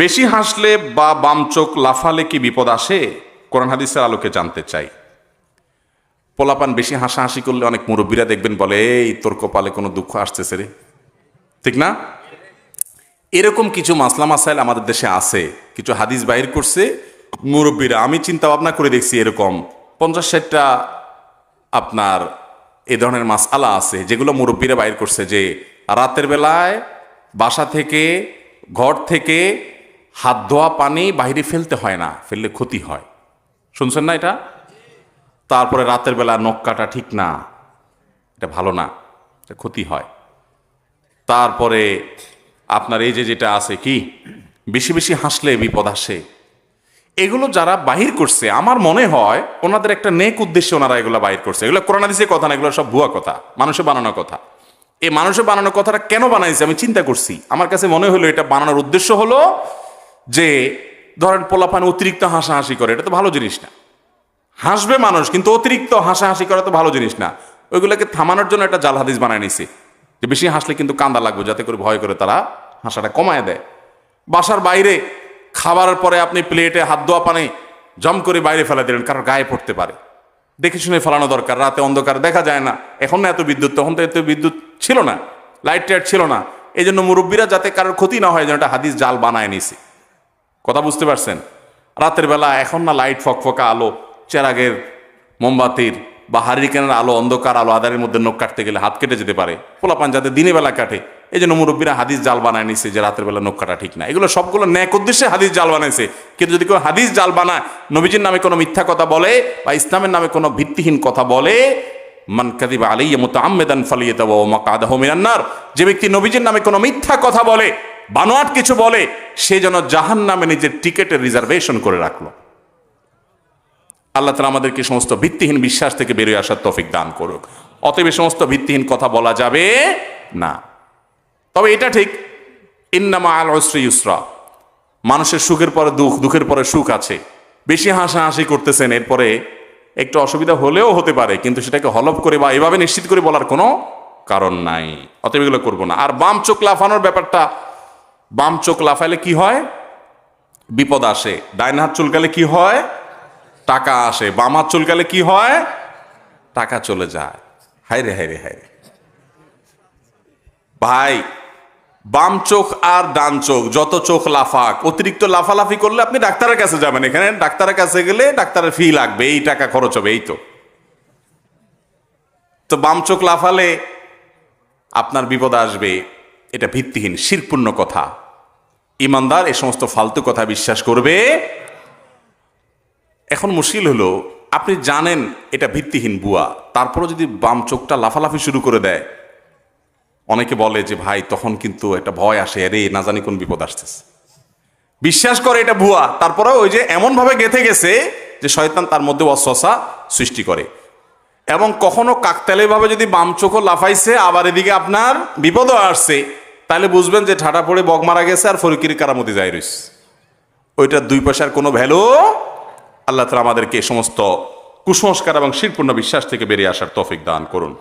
বেশি হাসলে বা বাম চোখ লাফালে কি বিপদ আসে? কোরআন হাদিসের আলোকে জানতে চাই। পোলাপান বেশি হাসাহাসি করলে অনেক মুরব্বীরা দেখবেন বলে, এই, তোর কপালে কোনো দুঃখ আসতেছে রে। ঠিক না? এরকম কিছু মাসলা মাসাইল আমাদের দেশে আছে। কিছু হাদিস বাহির করছে মুরব্বীরা। আমি চিন্তা ভাবনা করে দেখছি এরকম। পঞ্চাশ ষাটটা আপনার এ ধরনের মাসালা আছে, যেগুলো মুরব্বীরা বাইর করছে যে, রাতের বেলায় বাসা থেকে, ঘর থেকে হাত ধোয়া পানি বাইরে ফেলতে হয় না, ফেললে ক্ষতি হয়। শুনছেন না এটা? তারপরে রাতের বেলা নখ কাটা ঠিক না, এটা ভালো না, এটা ক্ষতি হয়। তারপরে আপনার এই যে যেটা আছে কি, বেশি বেশি হাসলে বিপদ আসে। এগুলো যারা বাহির করছে, আমার মনে হয় ওনাদের একটা নেক উদ্দেশ্যে ওনারা এগুলো বাহির করছে। এগুলো করোনা দিছে কথা না, এগুলো সব ভুয়া কথা, মানুষে বানানো কথা। এই মানুষে বানানো কথাটা কেন বানাইছে আমি চিন্তা করছি। আমার কাছে মনে হলো এটা বানানোর উদ্দেশ্য হলো যে ধরেন পোলাপান অতিরিক্ত হাসাহাসি করে, এটা তো ভালো জিনিস না। হাসবে মানুষ, কিন্তু অতিরিক্ত হাসাহাসি করা তো ভালো জিনিস না। ওইগুলোকে থামানোর জন্য একটা জাল হাদিস বানায় নিছে। যে বেশি হাসলে কিন্তু কান্দা লাগবে, যাতে করে ভয় করে তারা হাসাটা কমায় দেয়। বাসার বাইরে খাবারের পরে আপনি প্লেটে হাত ধোয়া পানি জম করে বাইরে ফেলে দিলেন কারণ গায়ে পড়তে পারে। দেখে শুনে ফেলানো দরকার, রাতে অন্ধকার দেখা যায় না। এখন না এত বিদ্যুৎ, তখন তো এত বিদ্যুৎ ছিল না, লাইট টাইট ছিল না। এই জন্য মুরব্বীরা যাতে কারোর ক্ষতি না হয়, যেন একটা হাদিস জাল বানায় নিছে। কথা বুঝতে পারছেন? রাতের বেলা এখন না লাইট ফকফকা আলো, চেরাগের মোমবাতির বা হারিকেনের আলো, অন্ধকার আলো আদারের মধ্যে নখ কাটতে গেলে হাত কেটে যেতে পারে। পোলাপান যাতে দিনে বেলা কাটে। এই জন্য মুরব্বীরা হাদিস জাল বানায় নিছে যে রাতের বেলা নখ কাটা ঠিক না। এগুলো সবগুলো ন্যাক উদ্দেশ্যে হাদিস জাল বানাইছে। কিন্তু যদি কেউ হাদিস জাল বানায়, নবীজির নামে কোনো মিথ্যা কথা বলে বা ইসলামের নামে কোনো ভিত্তিহীন কথা বলে, মান কাদিবা আলাইয়া মুতাআম্মিদান ফালিয়াতাওয়া মাকাদাহু মিনান নার। যে ব্যক্তি নবীজির নামে কোনো মিথ্যা কথা বলে বানোয়াট কিছু বলে, সে যেন জাহান নামে নিজের টিকেটের রিজার্ভেশন করে রাখল। আল্লাহ তালা আমাদেরকে সমস্ত ভিত্তিহীন বিশ্বাস থেকে বেরিয়ে আসার তফিক দান করুক। অতএব সমস্ত ভিত্তিহীন কথা বলা যাবে না। তবে এটা ঠিক, ইন্নামা আল অসরি ইউসরা। মানুষের সুখের পরে দুঃখ, দুঃখের পরে সুখ আছে। বেশি হাসাহাসি করতেছেন, এরপরে একটু অসুবিধা হলেও হতে পারে, কিন্তু সেটাকে হলফ করে বা এভাবে নিশ্চিত করে বলার কোনো কারণ নাই। অতএব এগুলো করব না। আর বাম চোখ লাফানোর ব্যাপারটা বাম চোখ লাফাইলে কি হয়? বিপদ আসে। ডাইন হাত চুলকালে কি হয়? টাকা আসে। বাম হাত চুলকালে কি হয়? টাকা চলে যায়। হাইরে হাইরে হাইরে ভাই, বাম চোখ আর ডান চোখ, যত চোখ লাফাক, অতিরিক্ত লাফালাফি করলে আপনি ডাক্তারের কাছে যাবেন এখানে। ডাক্তারের কাছে গেলে ডাক্তারের ফি লাগবে। এই টাকা খরচ হবে, এই তো। তো বাম চোখ লাফালে আপনার বিপদ আসবে। এটা ভিত্তিহীন, শিরপূর্ণ কথা। ইমানদার এ সমস্ত ফালতু কথা বিশ্বাস করবে। এখন মুশকিল হলো, আপনি জানেন এটা ভিত্তিহীন বুয়া তারপরে যদি বাম চোখটা লাফালাফি শুরু করে দেয়। অনেকে বলে যে, ভাই, তখন কিন্তু একটা ভয় আসে, আরে, না জানি কোন বিপদ আসতেছে। বিশ্বাস করে এটা ভুয়া তারপরে ওই যে এমনভাবে গেথে গেছে যে, শয়তান তার মধ্যে অশ্বাসা সৃষ্টি করে। এবং কখনো কাকতালিভাবে যদি বাম চোখও লাফাইছে, আবার এদিকে আপনার বিপদও আসছে। তাহলে বুঝবেন যে ঠাটা পড়ে বগ মারা গেছে আর ফরিকির কারামতি যাই রয়েছে ওইটার দুই পয়সার কোনো ভ্যালু? আল্লাহ তালা আমাদেরকে সমস্ত কুসংস্কার এবং শিরপূর্ণ বিশ্বাস থেকে বেরিয়ে আসার তফিক দান করুন।